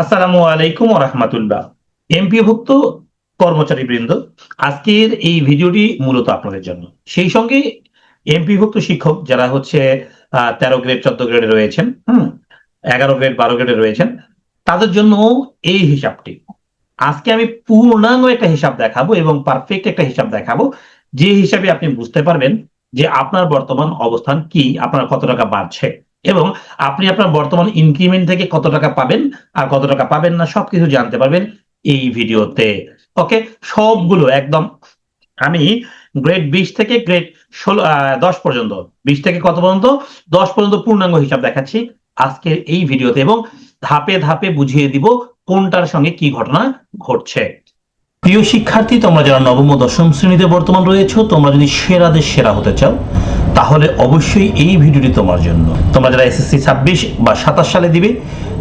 আসসালামু আলাইকুম রহমতুল্লাহ। এমপিভুক্ত কর্মচারী বৃন্দ আজকের এই ভিডিওটি মূলত আপনাদের জন্য। সেই সঙ্গে এমপিভুক্ত শিক্ষক যারা হচ্ছে তেরো গ্রেড চোদ্দ গ্রেডে রয়েছেন, হুম, এগারো গ্রেড বারো গ্রেডে রয়েছেন, তাদের জন্য এই হিসাবটি। আজকে আমি পূর্ণাঙ্গ একটা হিসাব দেখাবো এবং পারফেক্ট একটা হিসাব দেখাবো, যে হিসাবে আপনি বুঝতে পারবেন যে আপনার বর্তমান অবস্থান কি, আপনার কত টাকা বাড়ছে। এবং আপনি আপনার বর্তমান ইনক্রিমেন্ট থেকে কত টাকা পাবেন আর কত টাকা পাবেন না সবকিছু জানতে পারবেন এই ভিডিওতে। ওকে সবগুলো একদম আমি গ্রেড বিশ থেকে গ্রেড ষোলো দশ পর্যন্ত। বিশ থেকে কত পর্যন্ত? দশ পর্যন্ত পূর্ণাঙ্গ হিসাব দেখাচ্ছি আজকের এই ভিডিওতে এবং ধাপে ধাপে বুঝিয়ে দিব কোনটার সঙ্গে কি ঘটনা ঘটছে। প্রিয় শিক্ষার্থী, তোমরা যারা নবম ও দশম শ্রেণীতে বর্তমান রয়েছে, তোমরা যদি সেরাদের সেরা হতে চাও তাহলে অবশ্যই এই ভিডিওটি তোমার জন্য। তোমরা যারা এসএসসি ছাব্বিশ বা সাতাশ সালে দিবে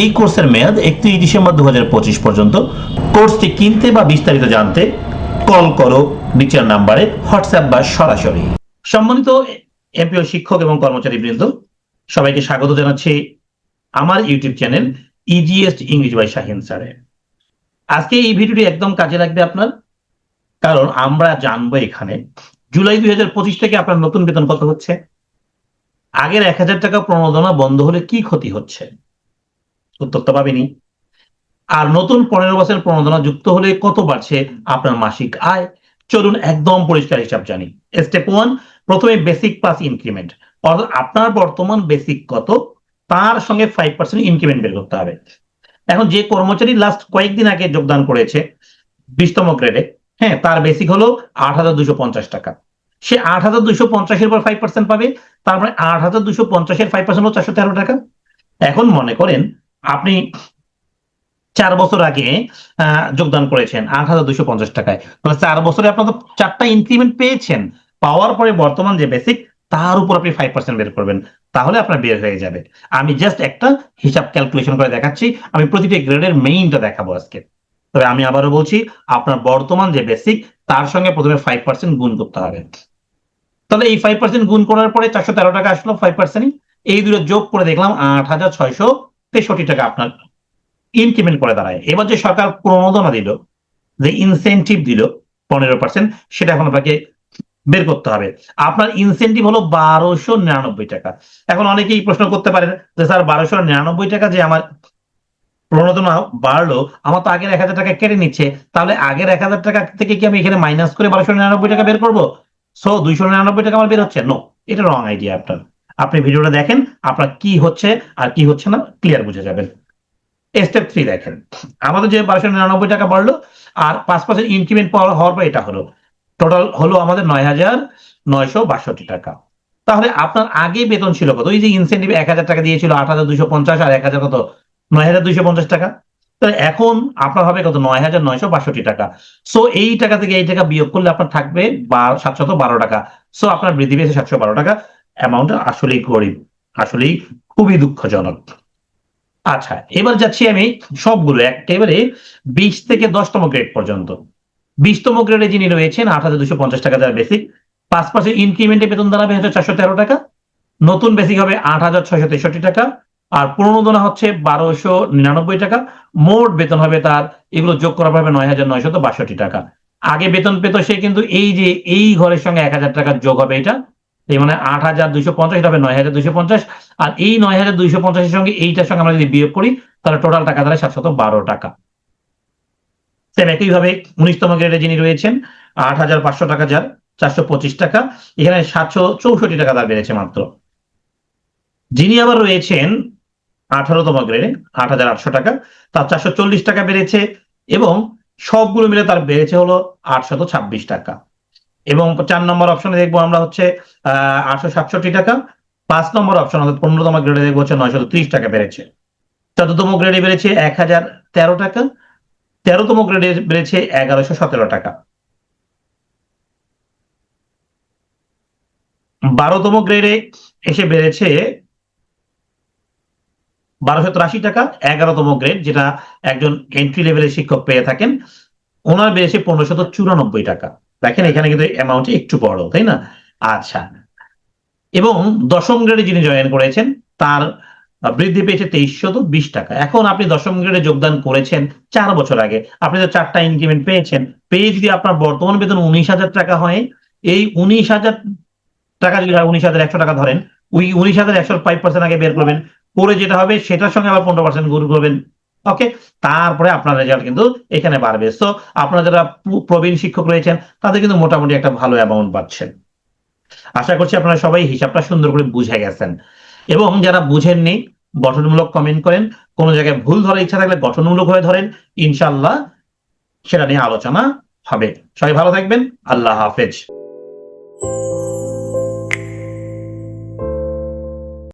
এই কোর্সের মেয়াদ একত্রিশ ডিসেম্বর দু পর্যন্ত। কোর্সটি কিনতে বা বিস্তারিত জানতে কল করো নিচের নাম্বারে, হোয়াটসঅ্যাপ বা সরাসরি। সম্মানিত এমপিও শিক্ষক এবং কর্মচারী বৃন্দ, সবাইকে স্বাগত জানাচ্ছি আমার YouTube channel EGS English by Shahin স্যারে। আজকে এই ভিডিওটি একদম কাজে লাগবে আপনার, কারণ আমরা জানব এখানে জুলাই দুই হাজার পঁচিশ থেকে আপনার নতুন বেতন কত হচ্ছে, আগের এক হাজার টাকা প্রণোদনা বন্ধ হলে কি ক্ষতি হচ্ছে উত্তর তো পাবেনি। আর নতুন পনেরো বছরের প্রণোদনা যুক্ত হলে কত বাড়ছে আপনার মাসিক আয়? চলুন একদম পরিষ্কার হিসাব জানি। স্টেপ ওয়ান প্রথমে বেসিক প্লাস ইনক্রিমেন্ট অর্থাৎ আপনার বর্তমান বেসিক কত? তার সঙ্গে ফাইভ পার্সেন্ট ইনক্রিমেন্ট বের করতে হবে। এখন যে কর্মচারী লাস্ট কয়েকদিন আগে যোগদান করেছে, বিশতম গ্রেডে হ্যাঁ তার বেসিক হলো আট হাজার দুশো পঞ্চাশ টাকা। সে আট হাজার দুশো পঞ্চাশের পর ফাইভ পার্সেন্ট পাবে তারপরে আট হাজার দুশো পঞ্চাশের ফাইভ পার্সেন্ট হলো চারশো তেরো টাকা। এখন মনে করেন আপনি চার বছর আগে যোগদান করেছেন আট হাজার দুশো পঞ্চাশ টাকায়। চার বছরে আপনার তো চারটা ইনক্রিমেন্ট পেয়েছেন। পাওয়ার পরে বর্তমান যে বেসিক তার উপর আপনি ফাইভ পার্সেন্ট বের করবেন। তাহলে আপনার বের হয়ে যাবে। আমি জাস্ট একটা হিসাব ক্যালকুলেশন করে দেখাচ্ছি। আমি প্রতিটি গ্রেডের মেইনটা দেখাবো আজকে। তবে আমি আবারও বলছি, আপনার বর্তমান যে বেসিক তার সঙ্গে প্রথমে ফাইভ পার্সেন্ট গুণ করতে হবে। তাহলে এই ফাইভ পার্সেন্ট গুণ করার পরে চারশো তেরো টাকা আসলো ফাইভ পার্সেন্ট এই দুটো যোগ করে দেখলাম আট হাজার ছয়শো তেষট্টি টাকা আপনার ইনক্রিমেন্ট করে দাঁড়ায়। এবার যে সরকার প্রণোদনা দিল, যে ইনসেন্টিভ দিল পনেরো পার্সেন্ট সেটা এখন আপনাকে বের করতে হবে। আপনার ইনসেন্টিভ হলো বারোশো নিরানব্বই টাকা। এখন অনেকেই প্রশ্ন করতে পারেন যে, স্যার, বারোশো নিরানব্বই টাকা যে আমার প্রণোদনা বাড়লো, আমার তো আগের এক হাজার টাকা কেটে নিচ্ছে। তাহলে আগের এক হাজার টাকা থেকে কি আমি এখানে মাইনাস করে বারোশো নিরানব্বই টাকা বের করব? সো দুইশো নিরানব্বই টাকা আমার বের হচ্ছে? নো এটা রং আইডিয়া আপনার। আপনি ভিডিওটা দেখেন, আপনার কি হচ্ছে আর কি হচ্ছে না ক্লিয়ার বুঝে যাবেন। স্টেপ থ্রি দেখেন। আমাদের যে বারোশো নিরানব্বই টাকা বাড়লো, আর পাঁচ পার্সেন্ট ইনক্রিমেন্ট হওয়ার পর এটা হলো। টোটাল হলো আমাদের নয় হাজার নয়শো বাষট্টি টাকা। তাহলে আপনার আগে বেতন ছিল কত? ওই যে ইনসেন্টিভ এক হাজার টাকা দিয়েছিল, আট হাজার দুশো পঞ্চাশ আর এক হাজার কত? নয় হাজার দুইশো পঞ্চাশ টাকা। তাহলে এখন আপনার হবে কত? নয় হাজার নয়শো বাষট্টি টাকা। সো এই টাকা থেকে এই টাকা বিয়োগ করলে আপনার থাকবে সাতশত বারো টাকা। সো আপনার বৃদ্ধি পেয়েছে সাতশো বারো টাকা। অ্যামাউন্টটা আসলেই গরিব, আসলেই খুবই দুঃখজনক। আচ্ছা এবার যাচ্ছি আমি সবগুলো, একেবারে বিশ থেকে দশতম গ্রেড পর্যন্ত। বিশতম গ্রেডে যিনি রয়েছেন, আট হাজার দুশো পঞ্চাশ টাকা যারা বেসিক পাঁচ পার্সেন্ট ইনক্রিমেন্টে বেতন দাঁড়াবে হচ্ছে চারশো তেরো টাকা, নতুন বেসিক হবে আট হাজার ছয়শো তেষট্টি টাকা, আর প্রণোদনা হচ্ছে বারোশো নিরানব্বই টাকা, মোট বেতন হবে তার, এগুলো যোগ করা হবে নয় হাজার নয়শত বাষট্টি টাকা। আগে বেতন পেত সে কিন্তু এই যে এই ঘরের সঙ্গে এক হাজার টাকার যোগ হবে এটা এই মানে আট হাজার দুইশো পঞ্চাশ, এটা হবে নয় হাজার দুইশো পঞ্চাশ। আর এই নয় হাজার দুইশো পঞ্চাশের সঙ্গে এইটার সঙ্গে আমরা যদি বিয়োগ করি, তাহলে টোটাল টাকা দাঁড়ায় সাতশত বারো টাকা। সেম একইভাবে উনিশতম গ্রেডে যিনি রয়েছেন, আট হাজার পাঁচশো টাকা যার, চারশো পঁচিশ টাকা। এখানে সাতশো চৌষট্টি টাকা তার বেড়েছে মাত্র। যিনি আবার রয়েছেন আঠারোতম গ্রেডে আট হাজার আটশো টাকা, তার চারশো চল্লিশ টাকা বেড়েছে এবং সবগুলো মিলে তার বেড়েছে হলো আটশত ছাব্বিশ টাকা। এবং চার নম্বর অপশনে দেখব আমরা হচ্ছে আটশো সাতষট্টি টাকা। পাঁচ নম্বর অপশন অর্থাৎ পনেরোতম গ্রেডে দেখব হচ্ছে নয়শো ত্রিশ টাকা বেড়েছে। চতুর্থম গ্রেডে বেড়েছে এক হাজার তেরো টাকা। তেরোতম গ্রেডে বেড়েছে এগারোশো সতেরো টাকা। বারোতম গ্রেডে এসে বেড়েছে বারোশো আশি টাকা, এগারোতম গ্রেড যেটা একজন এন্ট্রি লেভেলের শিক্ষক পেয়ে থাকেন। ওনার বেড়েছে পনেরোশত চুরানব্বই টাকা। দেখেন এখানে কিন্তু অ্যামাউন্ট একটু বড়, তাই না? আচ্ছা। এবং দশম গ্রেডে যিনি জয়েন করেছেন, তার বৃদ্ধি পেয়েছে তেইশশত বিশ টাকা। এখন আপনি দশম গ্রেডে যোগদান করেছেন চার বছর আগে। আপনি তো চারটা ইনক্রিমেন্ট পেয়েছেন। পেয়ে যদি আপনার বর্তমান বেতন উনিশ হাজার টাকা হয়, এই উনিশ হাজার টাকা যদি উনিশ হাজার একশো টাকা ধরেন, ওই উনিশ হাজার একশো ফাইভ পার্সেন্ট আগে বের করবেন। করে যেটা হবে, সেটার সঙ্গে আবার পনেরো পার্সেন্ট গুণ করবেন। ওকে তারপরে আপনার রেজাল্ট কিন্তু এখানে বাড়বে। সো আপনারা যারা প্রবীণ শিক্ষক রয়েছেন, তাদের কিন্তু মোটামুটি একটা ভালো অ্যামাউন্ট পাচ্ছেন। আশা করছি আপনারা সবাই হিসাবটা সুন্দর করে বুঝে গেছেন। এবং যারা বুঝেননি, গঠনমূলক কমেন্ট করেন। কোন জায়গায় ভুল ধরার ইচ্ছা থাকলে গঠনমূলক হয়ে ধরেন। ইনশাল্লাহ সেটা নিয়ে আলোচনা হবে। সবাই ভালো থাকবেন। আল্লাহ হাফেজ।